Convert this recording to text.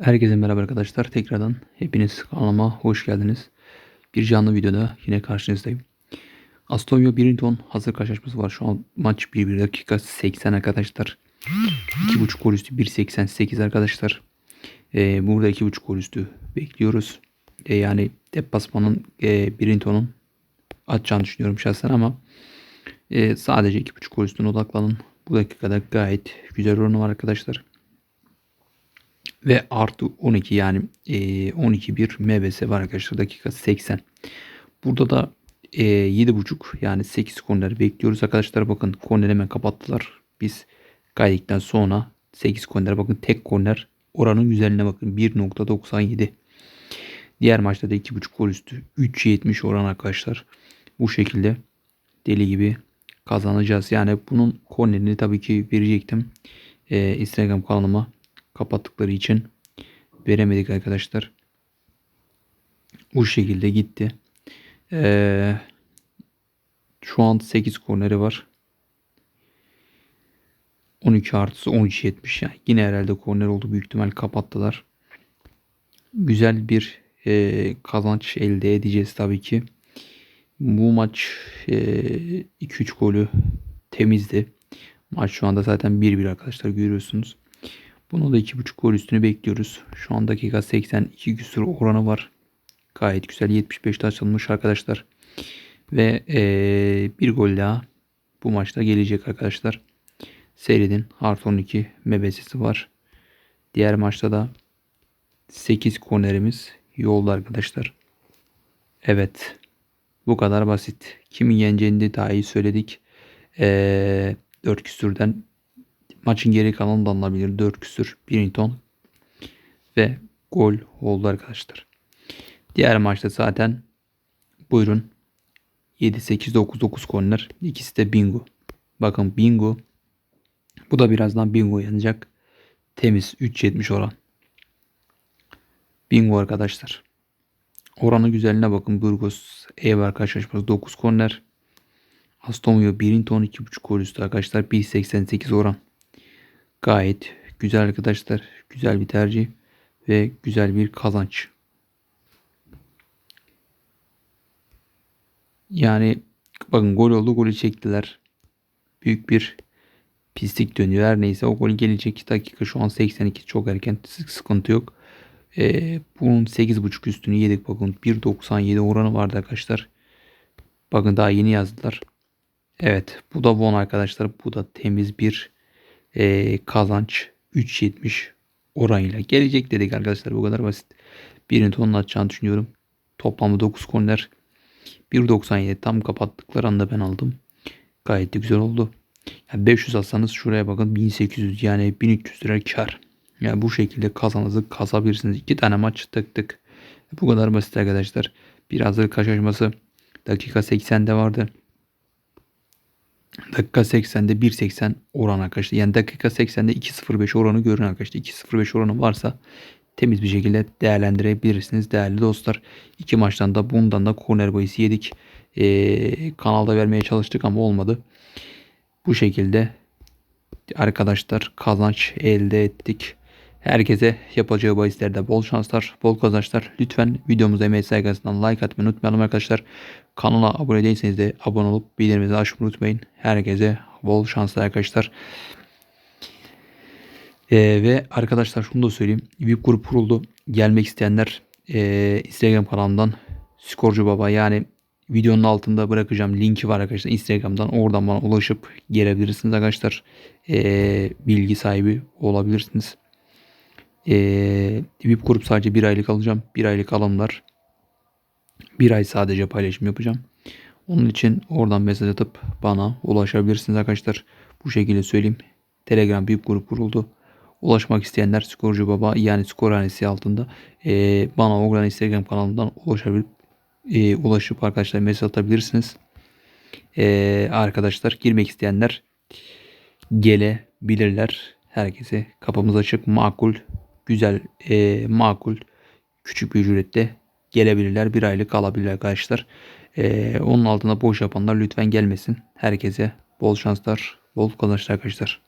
Herkese merhaba arkadaşlar. Tekrardan hepiniz kanalıma hoş geldiniz. Bir canlı videoda yine karşınızdayım. Astovia Birinton hazır karşılaşması var. Şu an maç 1-1 dakika 80 arkadaşlar. 2.5 gol üstü 1.88 arkadaşlar. Ee, burada 2.5 gol üstü bekliyoruz. Ee, yani deplasmanın e, Birinton'un atacağını düşünüyorum şahsen ama e, sadece 2.5 gol üstüne odaklanın. Bu dakikada gayet güzel oranı var arkadaşlar ve artı 12 yani e, 12 bir MBS var arkadaşlar dakika 80. Burada da e, 7.5 yani 8 korner bekliyoruz arkadaşlar. Bakın korner hemen kapattılar. Biz kaydettikten sonra 8 korner bakın tek korner oranın güzelliğine bakın 1.97. Diğer maçta da 2.5 gol üstü 3.70 oran arkadaşlar. Bu şekilde deli gibi kazanacağız. Yani bunun kornerini tabii ki verecektim. Ee, Instagram kanalıma kapattıkları için veremedik arkadaşlar. Bu şekilde gitti. Ee, şu an 8 korneri var. 12 artısı 13.70 yani. Yine herhalde korner oldu. Büyük ihtimal kapattılar. Güzel bir e, kazanç elde edeceğiz tabii ki. Bu maç 2-3 e, golü temizdi. Maç şu anda zaten 1-1 arkadaşlar görüyorsunuz. Bunu da 2.5 gol üstünü bekliyoruz. Şu an dakika 82 küsur oranı var. Gayet güzel 75'te açılmış arkadaşlar. Ve ee, bir gol daha bu maçta gelecek arkadaşlar. Seyredin. Artı 12 mebesisi var. Diğer maçta da 8 kornerimiz yolda arkadaşlar. Evet. Bu kadar basit. Kimin yeneceğini daha iyi söyledik. Ee, 4 küsürden Maçın geri kalanı da alınabilir. 4 küsür Birinton ve gol oldu arkadaşlar. Diğer maçta zaten buyurun 7 8 9 9 korner. İkisi de bingo. Bakın bingo. Bu da birazdan bingo yanacak. Temiz 3.70 oran. Bingo arkadaşlar. Oranı güzelliğine bakın. Burgos Eibar karşılaşması 9 korner. Aston Villa 1'in ton 2.5 gol üstü arkadaşlar. 1.88 oran. Gayet güzel arkadaşlar. Güzel bir tercih ve güzel bir kazanç. Yani bakın gol oldu golü çektiler. Büyük bir pislik dönüyor. Her neyse o gol gelecek dakika şu an 82 çok erken sıkıntı yok. Ee, bunun 8.5 üstünü yedik bakın 1.97 oranı vardı arkadaşlar. Bakın daha yeni yazdılar. Evet bu da bon arkadaşlar. Bu da temiz bir e, kazanç 3.70 oranıyla gelecek dedik arkadaşlar. Bu kadar basit. Birini tonla düşünüyorum. Toplamda 9 korner. 1.97 tam kapattıkları anda ben aldım. Gayet de güzel oldu. Yani 500 atsanız şuraya bakın 1800 yani 1300 lira kar. Yani bu şekilde kazanızı kasabilirsiniz. İki tane maç tık tık. Bu kadar basit arkadaşlar. Bir hazır karşılaşması dakika 80'de vardı. Dakika 80'de 1.80 oran arkadaşlar. Yani dakika 80'de 2.05 oranı görün arkadaşlar. 2.05 oranı varsa temiz bir şekilde değerlendirebilirsiniz değerli dostlar. İki maçtan da bundan da korner bayısı yedik. Ee, kanalda vermeye çalıştık ama olmadı. Bu şekilde arkadaşlar kazanç elde ettik. Herkese yapacağı bahislerde bol şanslar, bol kazançlar. Lütfen videomuza emeği saygısından like atmayı unutmayalım arkadaşlar. Kanala abone değilseniz de abone olup bildirimleri açmayı unutmayın. Herkese bol şanslar arkadaşlar. Ee, ve arkadaşlar şunu da söyleyeyim. VIP grup kuruldu. Gelmek isteyenler e, Instagram kanalımdan Skorcu Baba yani videonun altında bırakacağım linki var arkadaşlar Instagram'dan oradan bana ulaşıp gelebilirsiniz arkadaşlar. Ee, bilgi sahibi olabilirsiniz. Ee, VIP grup sadece bir aylık alacağım. Bir aylık alımlar. Bir ay sadece paylaşım yapacağım. Onun için oradan mesaj atıp bana ulaşabilirsiniz arkadaşlar. Bu şekilde söyleyeyim. Telegram VIP grup kuruldu. Ulaşmak isteyenler Skorcu Baba yani skor hanesi altında e, bana Ogran Instagram kanalından ulaşabilip e, ulaşıp arkadaşlar mesaj atabilirsiniz. E, arkadaşlar girmek isteyenler gelebilirler. Herkese kapımız açık makul güzel, e, makul, küçük bir ücrette gelebilirler. Bir aylık alabilirler arkadaşlar. E, onun altında boş yapanlar lütfen gelmesin. Herkese bol şanslar, bol kazançlar arkadaşlar.